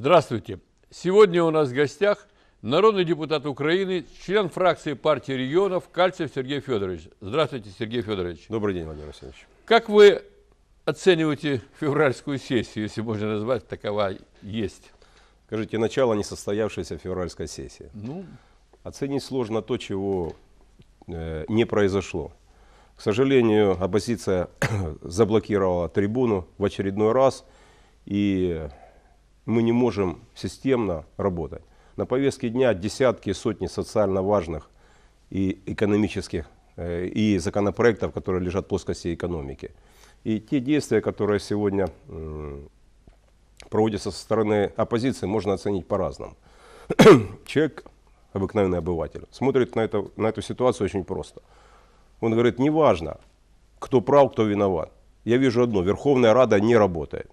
Здравствуйте. Сегодня у нас в гостях народный депутат Украины, член фракции партии регионов Кальцев Сергей Федорович. Здравствуйте, Сергей Федорович. Добрый день, Владимир Васильевич. Как вы оцениваете февральскую сессию, если можно назвать, такова есть? Скажите, начало несостоявшейся февральской сессии. Ну, Оценить сложно то, чего э, не произошло. К сожалению, оппозиция заблокировала трибуну в очередной раз, и мы не можем системно работать. На повестке дня десятки, сотни социально важных и экономических э, и законопроектов, которые лежат в плоскости экономики. И те действия, которые сегодня проводятся со стороны оппозиции, можно оценить по-разному. Человек, обыкновенный обыватель, смотрит на, это, на эту ситуацию очень просто. Он говорит, неважно, кто прав, кто виноват. Я вижу одно, Верховная Рада не работает.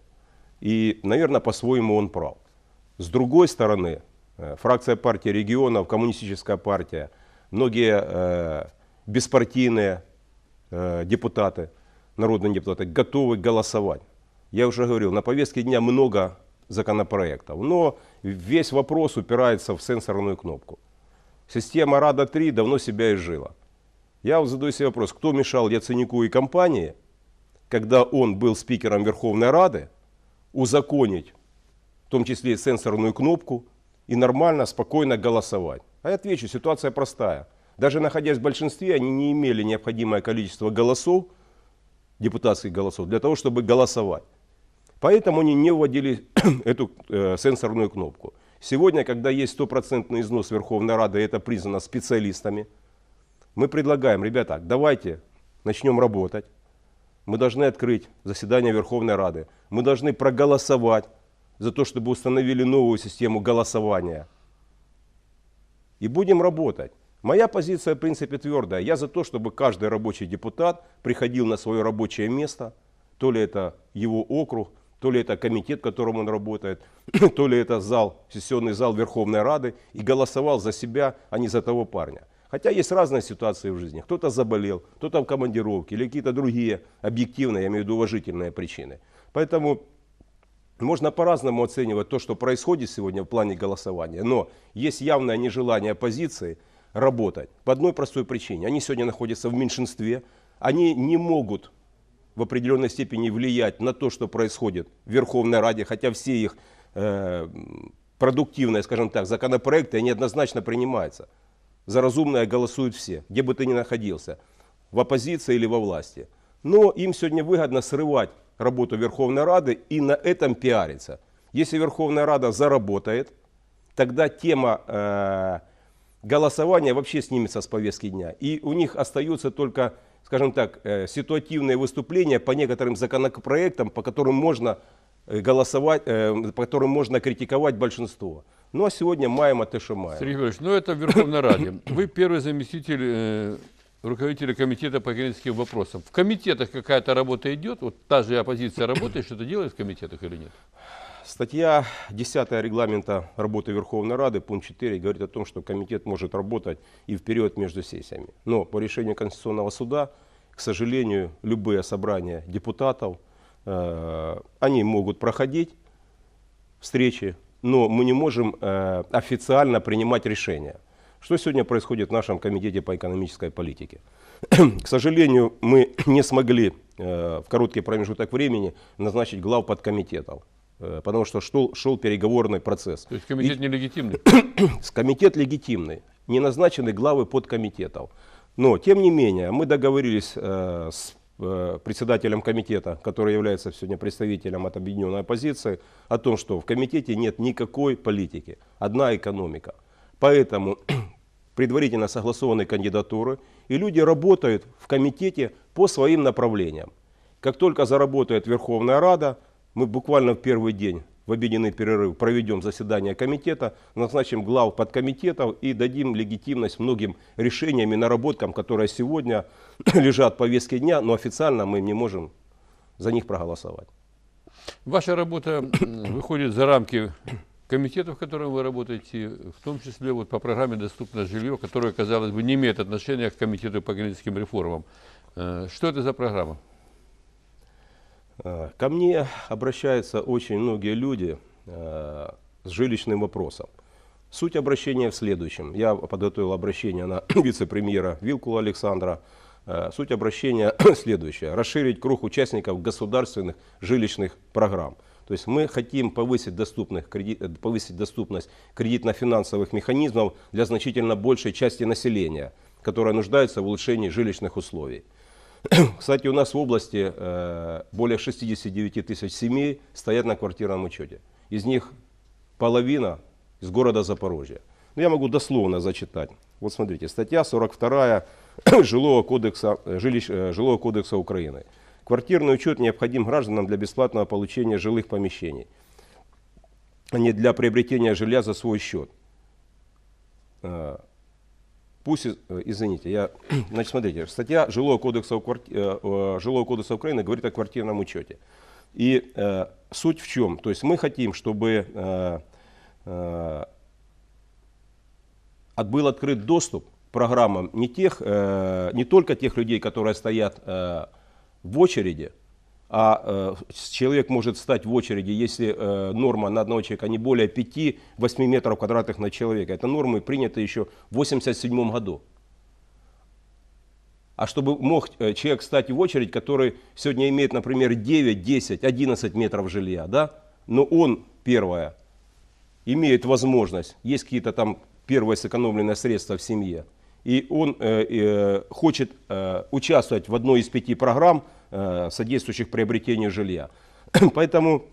И, наверное, по-своему он прав. С другой стороны, э, фракция партии регионов, коммунистическая партия, многие э, беспартийные э, депутаты, народные депутаты готовы голосовать. Я уже говорил, на повестке дня много законопроектов, но весь вопрос упирается в сенсорную кнопку. Система Рада-3 давно себя изжила. Я задаю себе вопрос, кто мешал Яценику и компании, когда он был спикером Верховной Рады, узаконить, в том числе и сенсорную кнопку, и нормально, спокойно голосовать. А я отвечу, ситуация простая. Даже находясь в большинстве, они не имели необходимое количество голосов, депутатских голосов, для того, чтобы голосовать. Поэтому они не вводили эту э, сенсорную кнопку. Сегодня, когда есть стопроцентный износ Верховной Рады, и это признано специалистами, мы предлагаем, ребята, давайте начнем работать. Мы должны открыть заседание Верховной Рады. Мы должны проголосовать за то, чтобы установили новую систему голосования. И будем работать. Моя позиция, в принципе, твердая. Я за то, чтобы каждый рабочий депутат приходил на свое рабочее место, то ли это его округ, то ли это комитет, в котором он работает, то ли это зал, сессионный зал Верховной Рады, и голосовал за себя, а не за того парня. Хотя есть разные ситуации в жизни. Кто-то заболел, кто-то в командировке или какие-то другие объективные, я имею в виду уважительные причины. Поэтому можно по-разному оценивать то, что происходит сегодня в плане голосования. Но есть явное нежелание оппозиции работать по одной простой причине. Они сегодня находятся в меньшинстве. Они не могут в определенной степени влиять на то, что происходит в Верховной Раде, хотя все их э, продуктивные, скажем так, законопроекты, они однозначно принимаются. За разумное голосуют все, где бы ты ни находился, в оппозиции или во власти. Но им сегодня выгодно срывать работу Верховной Рады и на этом пиариться. Если Верховная Рада заработает, тогда тема э, голосования вообще снимется с повестки дня. И у них остаются только, скажем так, э, ситуативные выступления по некоторым законопроектам, по которым можно голосовать, э, по которым можно критиковать большинство. Ну а сегодня маем, а те, что маем. Сергей Федорович, ну это в Верховной Раде. Вы первый заместитель э, руководителя комитета по экономическим вопросам. В комитетах какая-то работа идет? Вот та же оппозиция работает, что-то делает в комитетах или нет? Статья 10 регламента работы Верховной Рады, пункт 4, говорит о том, что комитет может работать и в период между сессиями. Но по решению Конституционного суда, к сожалению, любые собрания депутатов, э, они могут проходить встречи, но мы не можем э, официально принимать решения. Что сегодня происходит в нашем комитете по экономической политике? К сожалению, мы не смогли э, в короткий промежуток времени назначить глав подкомитетов, э, потому что шел, шел переговорный процесс. То есть комитет нелегитимный? С комитет легитимный, не назначены главы подкомитетов. Но, тем не менее, мы договорились э, с э, председателем комитета, который является сегодня представителем от объединенной оппозиции, о том, что в комитете нет никакой политики, одна экономика. Поэтому предварительно согласованы кандидатуры, и люди работают в комитете по своим направлениям. Как только заработает Верховная Рада, мы буквально в первый день в обеденный перерыв проведем заседание комитета, назначим глав подкомитетов и дадим легитимность многим решениям и наработкам, которые сегодня лежат в повестке дня, но официально мы не можем за них проголосовать. Ваша работа выходит за рамки комитета, в котором вы работаете, в том числе вот по программе «Доступное жилье», которая, казалось бы, не имеет отношения к комитету по экономическим реформам. Э, Что это за программа? Э, Ко мне обращаются очень многие люди, э, с жилищным вопросом. Суть обращения в следующем. Я подготовил обращение на вице-премьера Вилкула Александра. Э, Суть обращения следующая. Расширить круг участников государственных жилищных программ. То есть мы хотим повысить, доступных, повысить доступность кредитно-финансовых механизмов для значительно большей части населения, которая нуждается в улучшении жилищных условий. Кстати, у нас в области э, более 69 тысяч семей стоят на квартирном учете. Из них половина из города Запорожья. Ну, я могу дословно зачитать. Вот смотрите, статья 42 жилого кодекса, э, жилищ- э, жилого кодекса Украины. Квартирный учет необходим гражданам для бесплатного получения жилых помещений, а не для приобретения жилья за свой счет. Пусть, э, извините, я, значит, смотрите, статья жилого кодекса, э, жилого кодекса Украины говорит о квартирном учете. И э, суть в чем? То есть мы хотим, чтобы э, э, был открыт доступ к программам не, тех, э, не только тех людей, которые стоят э, в очереди, а э, человек может стать в очереди, если э, норма на одного человека не более 5-8 метров квадратных на человека. Это нормы приняты еще в 1987 году. А чтобы мог э, человек стать в очередь, который сегодня имеет, например, 9, 10, 11 метров жилья, да, но он, первое, имеет возможность, есть какие-то там первые сэкономленные средства в семье, и он э, э, хочет э, участвовать в одной из пяти программ, э, содействующих приобретению жилья. Поэтому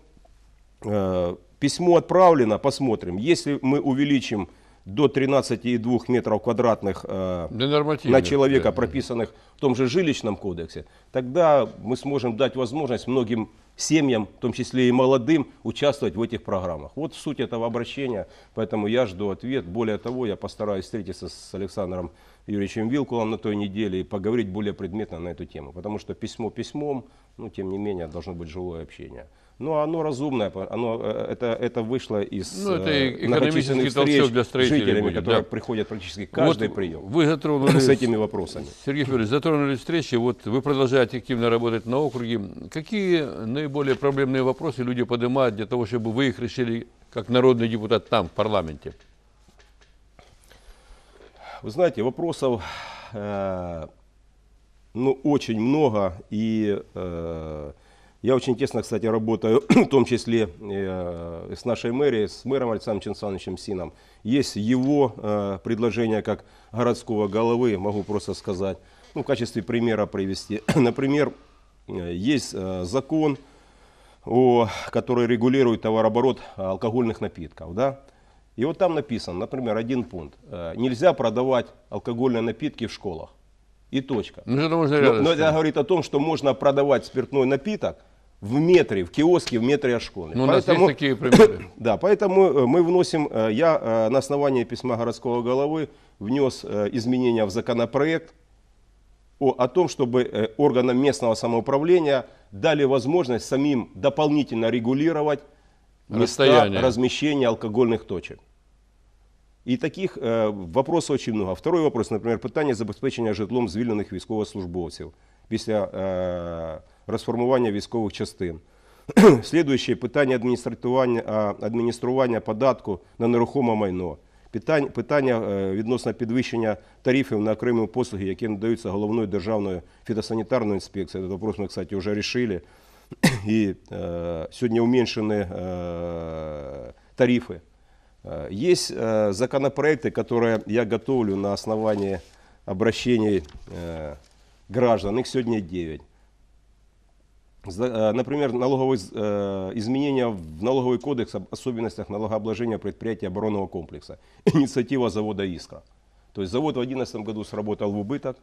э, письмо отправлено, посмотрим. Если мы увеличим до 13,2 метров квадратных э, на человека, да. прописанных в том же жилищном кодексе, тогда мы сможем дать возможность многим семьям, в том числе и молодым, участвовать в этих программах. Вот суть этого обращения, поэтому я жду ответ. Более того, я постараюсь встретиться с Александром Юрьевичем Вилкулом на той неделе и поговорить более предметно на эту тему. Потому что письмо письмом, но тем не менее должно быть живое общение. Но оно разумное, оно, э, это, это вышло из Ну, это э, многочисленных толчок встреч для с жителями, будет, которые да. приходят практически каждый Вот прием Вы затронули с этими вопросами. Сергей Федорович, затронули встречи, вот вы продолжаете активно работать на округе. Какие наиболее проблемные вопросы люди поднимают для того, чтобы вы их решили как народный депутат там, в парламенте? Вы знаете, вопросов э, ну, очень много. И э, я очень тесно, кстати, работаю, в том числе э, с нашей мэрией, с мэром Александром Александровичем Сином. Есть его э, предложение как городского головы, могу просто сказать, ну, в качестве примера привести. Например, э, есть э, закон, о, который регулирует товарооборот алкогольных напитков. Да? И вот там написано, например, один пункт. э, Нельзя продавать алкогольные напитки в школах. И точка. Ну, что можно Но, но это говорит о том, что можно продавать спиртной напиток в метре, в киоске, в метре от школы. Ну, у нас есть такие примеры. Да, поэтому э, мы вносим, э, я на основании письма городского головы внес изменения в законопроект о, о том, чтобы органам местного самоуправления дали возможность самим дополнительно регулировать места Расстояние. размещения алкогольных точек. І таких е, вопросів дуже много. Второй вопрос, наприклад, питання забезпечення житлом звільнених військовослужбовців після е, розформування військових частин. Слідуюче питання адміністрування, адміністрування податку на нерухоме майно. Питання, питання е, відносно підвищення тарифів на окремі послуги, які надаються головною державною фітосанітарною інспекцією. Этот вопрос ми, кстати, вже решили. И э, сегодня уменьшены э, тарифы. Э, Есть э, законопроекты, которые я готовлю на основании обращений э, граждан. Их сегодня 9. За- э, Например, налоговые, э, изменения в налоговый кодекс об особенностях налогообложения предприятий оборонного комплекса. Инициатива завода «Искра». То есть завод в 2011 году сработал в убыток,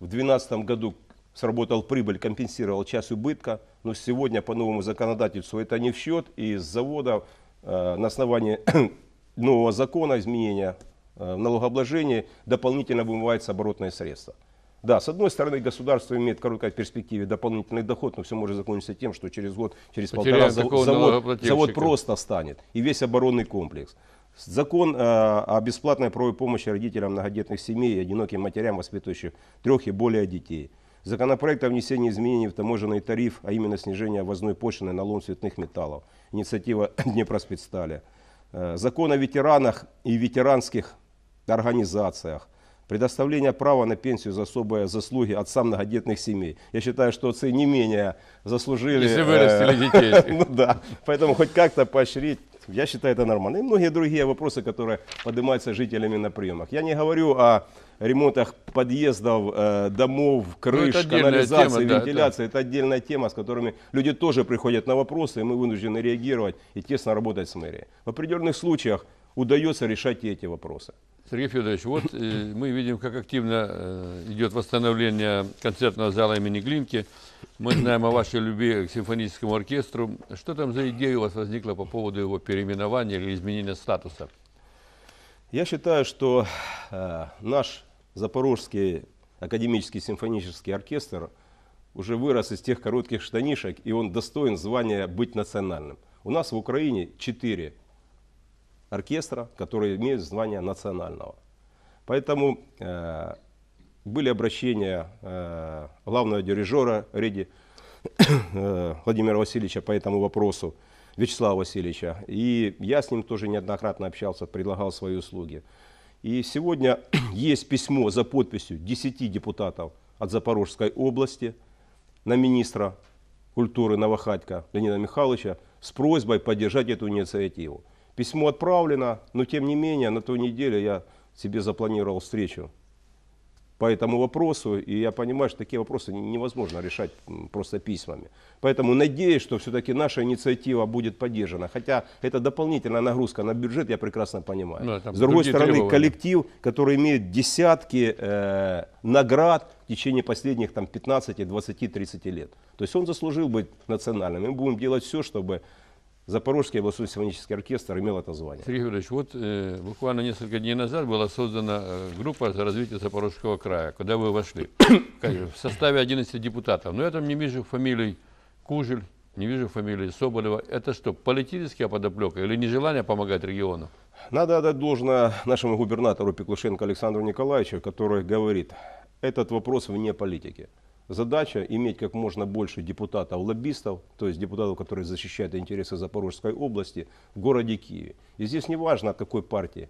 в 2012 году сработал прибыль, компенсировал часть убытка, но сегодня по новому законодательству это не в счет, и с завода э, на основании нового закона изменения э, в налогообложении дополнительно вымывается оборотные средства. Да, с одной стороны, государство имеет в короткой перспективе дополнительный доход, но все может закончиться тем, что через год, через Потеряем полтора завод, завод просто станет. И весь оборонный комплекс. Закон э, о бесплатной правовой помощи родителям многодетных семей и одиноким матерям, воспитывающих трех и более детей. Законопроект о внесении изменений в таможенный тариф, а именно снижение ввозной пошлины на лом цветных металлов. Инициатива Днепроспецстали. э, закон о ветеранах и ветеранских организациях, предоставление права на пенсию за особые заслуги отцам многодетных семей. Я считаю, что отцы не менее заслужили... Если э, вырастили детей. Ну да, поэтому хоть как-то поощрить, я считаю это нормально. И многие другие вопросы, которые поднимаются жителями на приемах. Я не говорю о ремонтах подъездов, э, домов, крыш, Ну, это отдельная канализации, тема, да, вентиляции. Это отдельная тема, с которыми люди тоже приходят на вопросы, и мы вынуждены реагировать и тесно работать с мэрией. В определенных случаях удается решать и эти вопросы. Сергей Федорович, вот э, мы видим, как активно э, идет восстановление концертного зала имени Глинки. Мы знаем о вашей любви к симфоническому оркестру. Что там за идея у вас возникла по поводу его переименования или изменения статуса? Я считаю, что э, наш Запорожский академический симфонический оркестр уже вырос из тех коротких штанишек, и он достоин звания быть национальным. У нас в Украине четыре оркестра, которые имеют звание национального. Поэтому э, были обращения э, главного дирижера Реди э, Владимира Васильевича по этому вопросу, Вячеслава Васильевича. И я с ним тоже неоднократно общался, предлагал свои услуги. И сегодня есть письмо за подписью 10 депутатов от Запорожской области на министра культуры Новохатька Леонида Михайловича с просьбой поддержать эту инициативу. Письмо отправлено, но тем не менее на той неделе я себе запланировал встречу по этому вопросу, и я понимаю, что такие вопросы не- невозможно решать просто письмами. Поэтому надеюсь, что все-таки наша инициатива будет поддержана. Хотя это дополнительная нагрузка на бюджет, я прекрасно понимаю. Там С другой стороны, требования. коллектив, который имеет десятки э, наград в течение последних там, 15, 20, 30 лет. То есть он заслужил быть национальным. Мы будем делать все, чтобы Запорожский областной симфонический оркестр имел это звание. Сергей Федорович, вот э, буквально несколько дней назад была создана э, группа за развитие Запорожского края, куда вы вошли в составе 11 депутатов. Но я там не вижу фамилий Кужель, не вижу фамилии Соболева. Это что, политическая подоплека или нежелание помогать региону? Надо отдать должное нашему губернатору Пеклушенко Александру Николаевичу, который говорит, этот вопрос вне политики. Задача иметь как можно больше депутатов-лоббистов, то есть депутатов, которые защищают интересы Запорожской области в городе Киеве. И здесь не важно, от какой партии.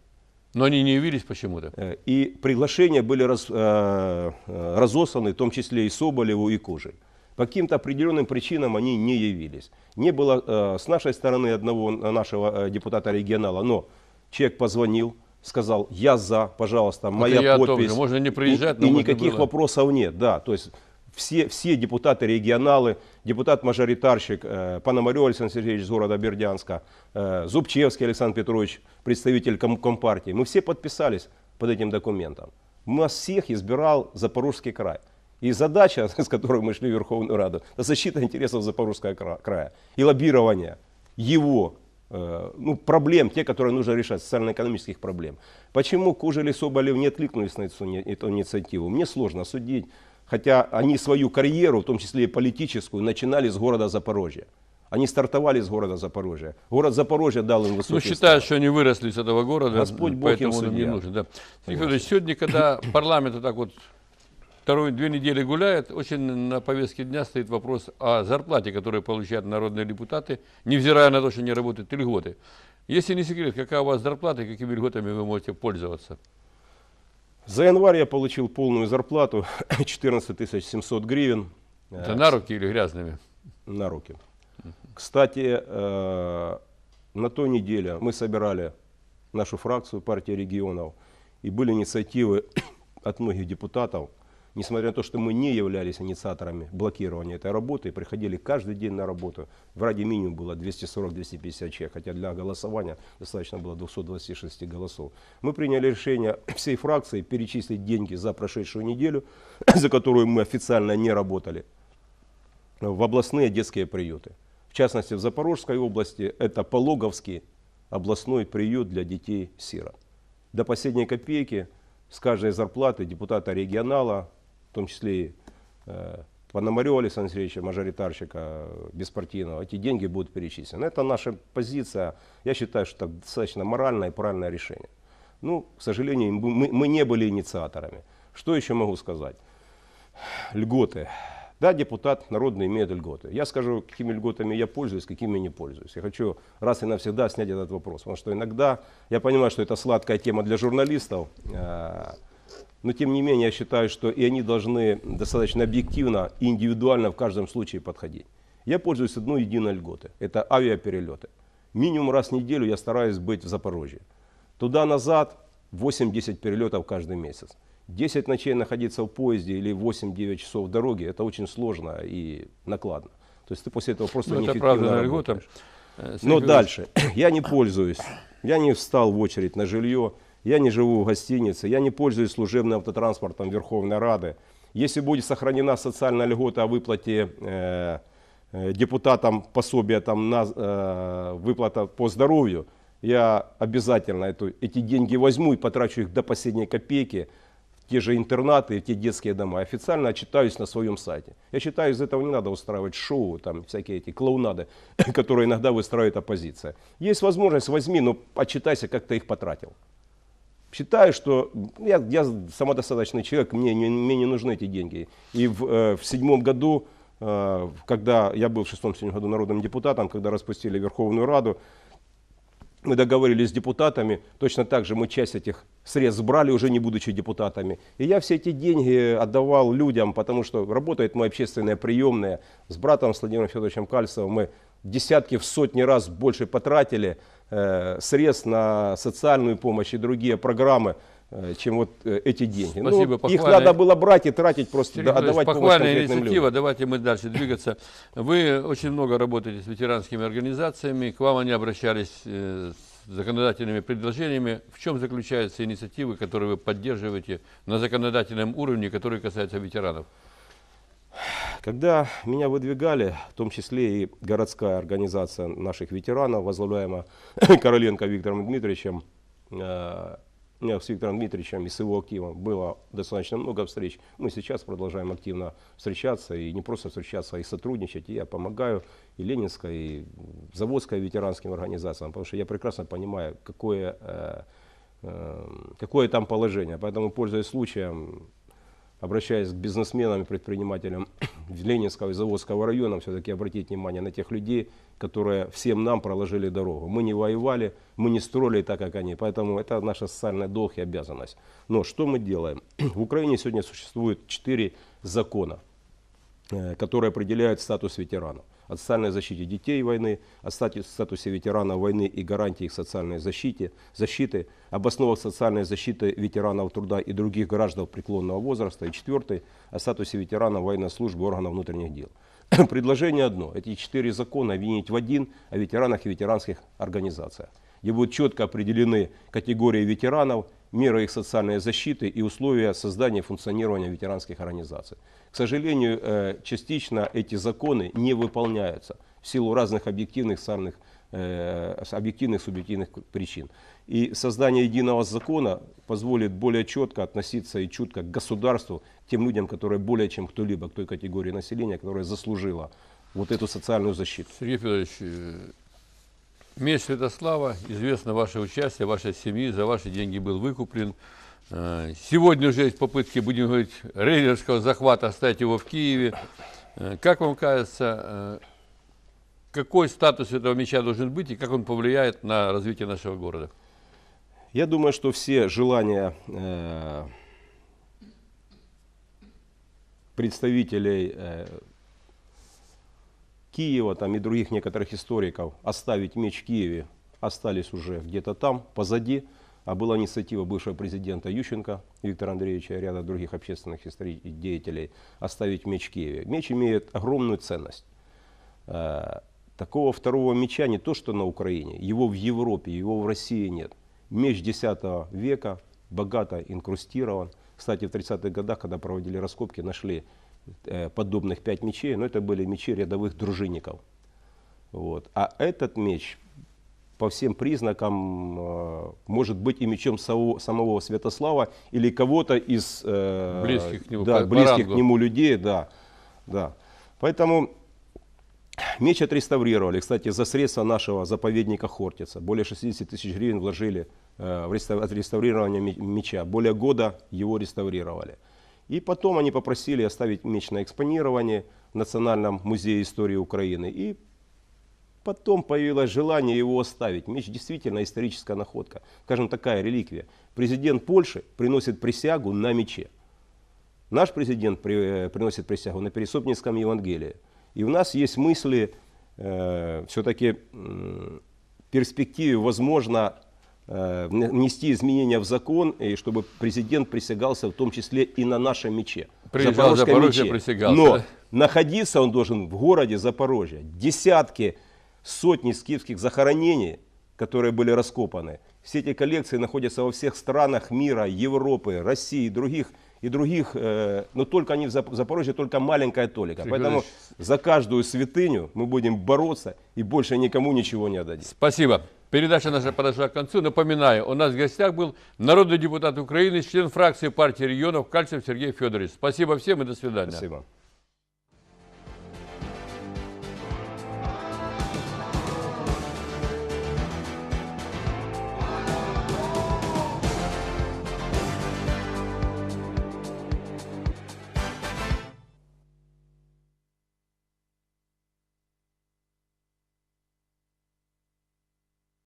Но они не явились почему-то. Э, И приглашения были раз- э, э, разосланы, в том числе и Соболеву, и Кожей. По каким-то определенным причинам они не явились. Не было э, с нашей стороны одного нашего э, депутата регионала, но человек позвонил, сказал, я за, пожалуйста, моя я подпись. Можно не И- приезжать, но и, можно никаких было. вопросов нет, да, то есть все, все депутаты регионалы, депутат-мажоритарщик э, Пономарев Александр Сергеевич из города Бердянска, э, Зубчевский Александр Петрович, представитель ком- Компартии, мы все подписались под этим документом. Нас всех избирал Запорожский край. И задача, с которой мы шли в Верховную Раду, это защита интересов Запорожского кра- края и лоббирование его э, ну, проблем, те, которые нужно решать, социально-экономических проблем. Почему Кужель и Соболев не откликнулись на эту инициативу? Мне сложно судить, хотя они свою карьеру, в том числе и политическую, начинали с города Запорожья. Они стартовали с города Запорожья. Город Запорожье дал им Ну, высокий считают, старт. что они выросли с этого города, Господь Бог им поэтому он им не судья. нужен. Да. Федорович, сегодня, когда парламент вот так вот вторую, две недели гуляет, очень на повестке дня стоит вопрос о зарплате, которую получают народные депутаты, невзирая на то, что они работают три года. Если не секрет, какая у вас зарплата и какими льготами вы можете пользоваться? За январь я получил полную зарплату 14 700 гривен. Это на руки или грязными? на руки. Кстати, э, на той неделе мы собирали нашу фракцию партии регионов, и были инициативы от многих депутатов, несмотря на то, что мы не являлись инициаторами блокирования этой работы, приходили каждый день на работу. В Раде минимум было 240-250 человек, хотя для голосования достаточно было 226 голосов. Мы приняли решение всей фракции перечислить деньги за прошедшую неделю, за которую мы официально не работали, в областные детские приюты. В частности, в Запорожской области это Пологовский областной приют для детей-сирот. До последней копейки с каждой зарплаты депутата регионала, том числе и э, Пономарева Александра Сергеевича, мажоритарщика э, беспартийного, эти деньги будут перечислены. Это наша позиция. Я считаю, что это достаточно моральное и правильное решение. Ну, к сожалению, мы, мы не были инициаторами. Что еще могу сказать? Льготы. Да, депутат народный имеет льготы. Я скажу, какими льготами я пользуюсь, какими не пользуюсь. Я хочу раз и навсегда снять этот вопрос. Потому что иногда, я понимаю, что это сладкая тема для журналистов, э, но тем не менее я считаю, что и они должны достаточно объективно и индивидуально в каждом случае подходить. Я пользуюсь одной единой льготой. Это авиаперелеты. Минимум раз в неделю я стараюсь быть в Запорожье. Туда-назад 8-10 перелетов каждый месяц. 10 ночей находиться в поезде или 8-9 часов в дороге, это очень сложно и накладно. То есть ты после этого просто Ну, это правда на льгота. работаешь. Э, Но дальше. Я не пользуюсь. Я не встал в очередь на жилье. Я не живу в гостинице. Я не пользуюсь служебным автотранспортом Верховной Рады. Если будет сохранена социальная льгота о выплате э, э, депутатам пособия там, на э, выплата по здоровью, я обязательно эту, эти деньги возьму и потрачу их до последней копейки в те же интернаты, в те детские дома. Официально отчитаюсь на своем сайте. Я считаю, из этого не надо устраивать шоу, там всякие эти клоунады, которые иногда выстраивает оппозиция. Есть возможность, возьми, но отчитайся, как ты их потратил. Считаю, что я, я самодостаточный человек, мне не, мне не нужны эти деньги. И в, э, в седьмом году, э, когда я был в шестом-седьмом году народным депутатом, когда распустили Верховную Раду, мы договорились с депутатами, точно так же мы часть этих средств брали, уже не будучи депутатами. И я все эти деньги отдавал людям, потому что работает моя общественная приемная. С братом, с Владимиром Федоровичем Кальцевым мы десятки, в сотни раз больше потратили средств на социальную помощь и другие программы, э, чем вот э, эти деньги. Ну, Спасибо, их похвальная- надо было брать и тратить, просто Сергей отдавать похвальная инициатива. людям. Давайте мы дальше двигаться. Вы очень много работаете с ветеранскими организациями. К вам они обращались э, с законодательными предложениями. В чем заключаются инициативы, которые вы поддерживаете на законодательном уровне, которые касаются ветеранов? Когда меня выдвигали, в том числе и городская организация наших ветеранов, возглавляемая Короленко Виктором Дмитриевичем, э, меня с Виктором Дмитриевичем и с его активом было достаточно много встреч. Мы сейчас продолжаем активно встречаться, и не просто встречаться, а и сотрудничать. И я помогаю и Ленинской, и Заводской ветеранским организациям, потому что я прекрасно понимаю, какое, э, э, какое там положение. Поэтому, пользуясь случаем, обращаясь к бизнесменам и предпринимателям Ленинского и Заводского района, все-таки обратить внимание на тех людей, которые всем нам проложили дорогу. Мы не воевали, мы не строили так, как они, поэтому это наша социальная долг и обязанность. Но что мы делаем? В Украине сегодня существует четыре закона, э, которые определяют статус ветеранов. О социальной защите детей войны, о стату- статусе ветеранов войны и гарантии их социальной защите, защиты, об основах социальной защиты ветеранов труда и других граждан преклонного возраста. И четвертый, о статусе ветеранов военной службы органов внутренних дел. Предложение одно. Эти четыре закона объединить в один о ветеранах и ветеранских организациях, где будут четко определены категории ветеранов, меры их социальной защиты и условия создания и функционирования ветеранских организаций. К сожалению, э, частично эти законы не выполняются в силу разных объективных, социальных, э, объективных субъективных причин. И создание единого закона позволит более четко относиться и чутко к государству, к тем людям, которые более чем кто-либо, к той категории населения, которая заслужила вот эту социальную защиту. Сергей Федорович, э, меч Святослава, известно ваше участие, вашей семьи, за ваши деньги был выкуплен. Э, Сегодня уже есть попытки, будем говорить, рейдерского захвата, оставить его в Киеве. Э, Как вам кажется, э, какой статус этого меча должен быть и как он повлияет на развитие нашего города? Я думаю, что все желания представителей Киева там, и других некоторых историков оставить меч в Киеве остались уже где-то там, позади. А была инициатива бывшего президента Ющенко Виктора Андреевича и ряда других общественных деятелей оставить меч в Киеве. Меч имеет огромную ценность. Э, Такого второго меча не то, что на Украине, его в Европе, его в России нет. Меч X века, богато инкрустирован. Кстати, в 30-х годах, когда проводили раскопки, нашли подобных пять мечей, но это были мечи рядовых дружинников. Вот. А этот меч по всем признакам э, может быть и мечом самого, самого Святослава или кого-то из э, Близких к нему, да, по- близких к нему людей. Да, да. Поэтому меч отреставрировали. Кстати, за средства нашего заповедника Хортица. Более 60 тысяч гривен вложили э, в реста- отреставрирование ме- меча. Более года его реставрировали. И потом они попросили оставить меч на экспонирование в Национальном музее истории Украины. И потом появилось желание его оставить. Меч действительно историческая находка. Скажем, такая реликвия. Президент Польши приносит присягу на мече. Наш президент при- э, приносит присягу на Пересопницком Евангелии. И у нас есть мысли все-таки в перспективе, возможно, э, внести изменения в закон, и чтобы президент присягался в том числе и на нашем мече. Приезжал в Запорожье, мече. присягался, Но находиться он должен в городе Запорожье. Десятки, сотни скифских захоронений, которые были раскопаны. Все эти коллекции находятся во всех странах мира, Европы, России, других и других, э, но только они в Зап- Запорожье, только маленькая толика. Сергей Поэтому Иванович. за каждую святыню мы будем бороться и больше никому ничего не отдадим. Спасибо. Передача наша подошла к концу. Напоминаю, у нас в гостях был народный депутат Украины, член фракции партии регионов Кальцев Сергей Федорович. Спасибо всем и до свидания. Спасибо.